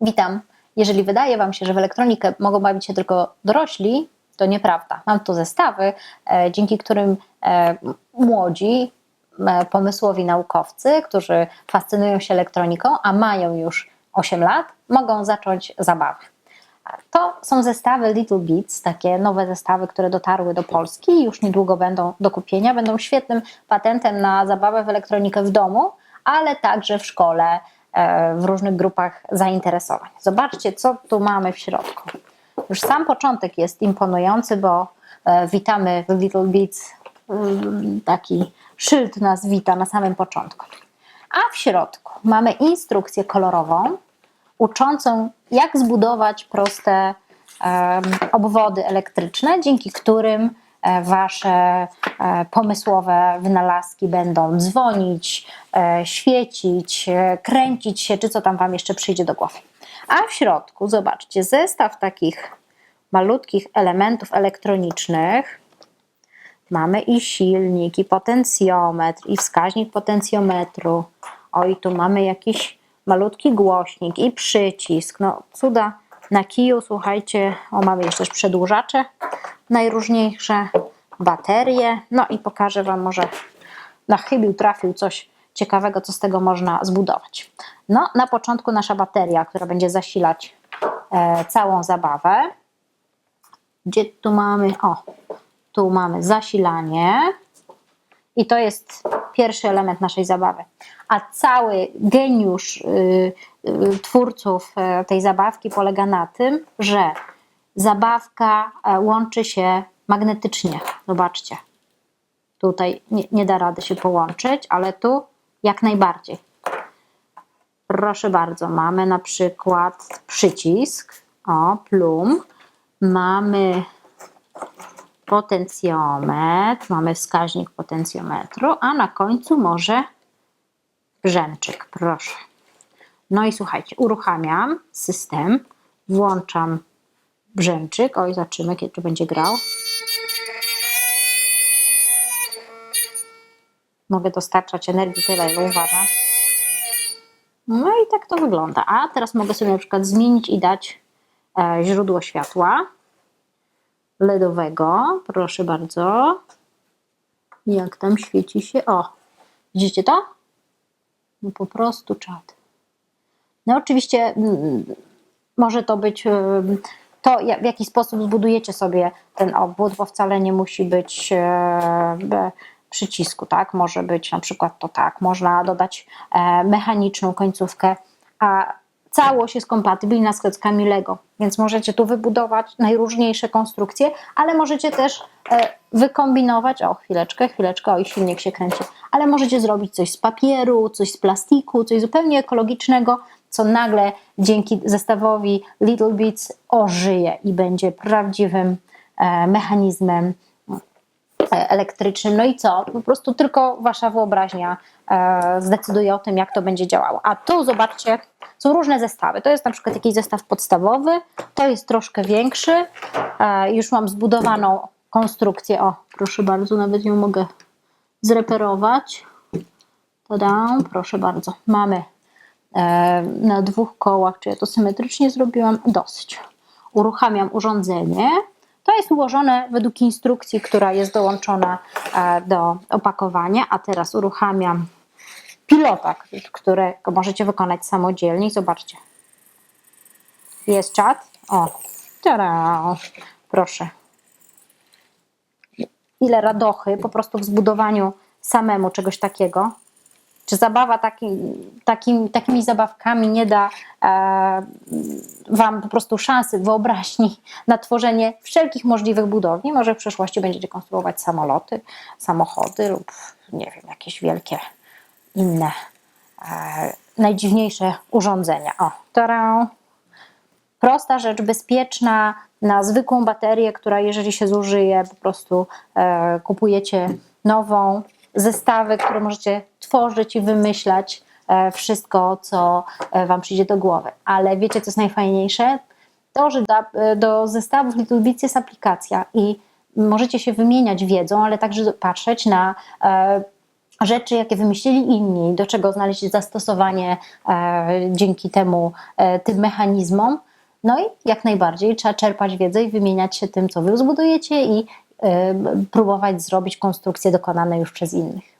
Witam. Jeżeli wydaje Wam się, że w elektronikę mogą bawić się tylko dorośli, to nieprawda. Mam tu zestawy, e, dzięki którym e, młodzi, e, pomysłowi naukowcy, którzy fascynują się elektroniką, a mają już 8 lat, mogą zacząć zabawę. To są zestawy Little Beats, takie nowe zestawy, które dotarły do Polski i już niedługo będą do kupienia. Będą świetnym patentem na zabawę w elektronikę w domu, ale także w szkole, w różnych grupach zainteresowań. Zobaczcie, co tu mamy w środku. Już sam początek jest imponujący, bo e, witamy w Little Beats, mm, taki szyld nas wita na samym początku. A w środku mamy instrukcję kolorową, uczącą, jak zbudować proste obwody elektryczne, dzięki którym e, Wasze e, pomysłowe wynalazki będą dzwonić, e, świecić, e, kręcić się, czy co tam Wam jeszcze przyjdzie do głowy. A w środku, zobaczcie, zestaw takich malutkich elementów elektronicznych. Mamy i silnik, i potencjometr, i wskaźnik potencjometru. O, i tu mamy jakiś malutki głośnik i przycisk. No, cuda na kiju, słuchajcie. O, mamy jeszcze przedłużacze najróżniejsze, baterie. No i pokażę Wam może na chybił trafił coś ciekawego, co z tego można zbudować. No, na początku nasza bateria, która będzie zasilać e, całą zabawę. Gdzie tu mamy? O, tu mamy zasilanie. I to jest pierwszy element naszej zabawy. A cały geniusz y, y, twórców e, tej zabawki polega na tym, że zabawka e, łączy się magnetycznie. Zobaczcie. Tutaj nie, nie da rady się połączyć, ale tu jak najbardziej. Proszę bardzo, mamy na przykład przycisk, o, plum, mamy potencjometr, mamy wskaźnik potencjometru, a na końcu może brzęczyk, proszę. No i słuchajcie, uruchamiam system, włączam brzęczyk, oj, zobaczymy, kiedy będzie grał. Mogę dostarczać energii tyle, ile uważam. No i tak to wygląda. A teraz mogę sobie na przykład zmienić i dać e, źródło światła LEDowego. Proszę bardzo. Jak tam świeci się? O, widzicie to? No po prostu czad. No oczywiście mm, może to być ym, to, w jaki sposób zbudujecie sobie ten obwód, bo wcale nie musi być e, przycisku, tak? Może być na przykład to tak, można dodać e, mechaniczną końcówkę, a całość jest kompatybilna z klockami Lego, więc możecie tu wybudować najróżniejsze konstrukcje, ale możecie też e, wykombinować, o chwileczkę, chwileczkę, o i silnik się kręci, ale możecie zrobić coś z papieru, coś z plastiku, coś zupełnie ekologicznego, co nagle dzięki zestawowi Little Bits ożyje i będzie prawdziwym e, mechanizmem elektrycznym. No i co? Po prostu tylko wasza wyobraźnia e, zdecyduje o tym, jak to będzie działało. A tu zobaczcie, są różne zestawy. To jest na przykład jakiś zestaw podstawowy, to jest troszkę większy. E, już mam zbudowaną konstrukcję. O, proszę bardzo, nawet ją mogę zreperować. Tada, proszę bardzo. Mamy e, na dwóch kołach, czy ja to symetrycznie zrobiłam? Dosyć. Uruchamiam urządzenie. To jest ułożone według instrukcji, która jest dołączona e, do opakowania, a teraz uruchamiam pilota, którego możecie wykonać samodzielnie. Zobaczcie. Jest czat. O, tada, proszę. Ile radochy po prostu w zbudowaniu samemu czegoś takiego. Czy zabawa takim, takim, takimi zabawkami nie da e, Wam po prostu szansy, wyobraźni na tworzenie wszelkich możliwych budowli? Może w przyszłości będziecie konstruować samoloty, samochody lub nie wiem, jakieś wielkie inne, e, najdziwniejsze urządzenia. O, tada! prosta rzecz, bezpieczna, na zwykłą baterię, która jeżeli się zużyje, po prostu e, kupujecie nową, zestawy, które możecie tworzyć i wymyślać e, wszystko, co e, Wam przyjdzie do głowy. Ale wiecie, co jest najfajniejsze? To, że da, e, do zestawów Little jest aplikacja i możecie się wymieniać wiedzą, ale także patrzeć na rzeczy, jakie wymyślili inni, do czego znaleźć zastosowanie dzięki temu tym mechanizmom. No i jak najbardziej trzeba czerpać wiedzę i wymieniać się tym, co wy zbudujecie i próbować zrobić konstrukcje dokonane już przez innych.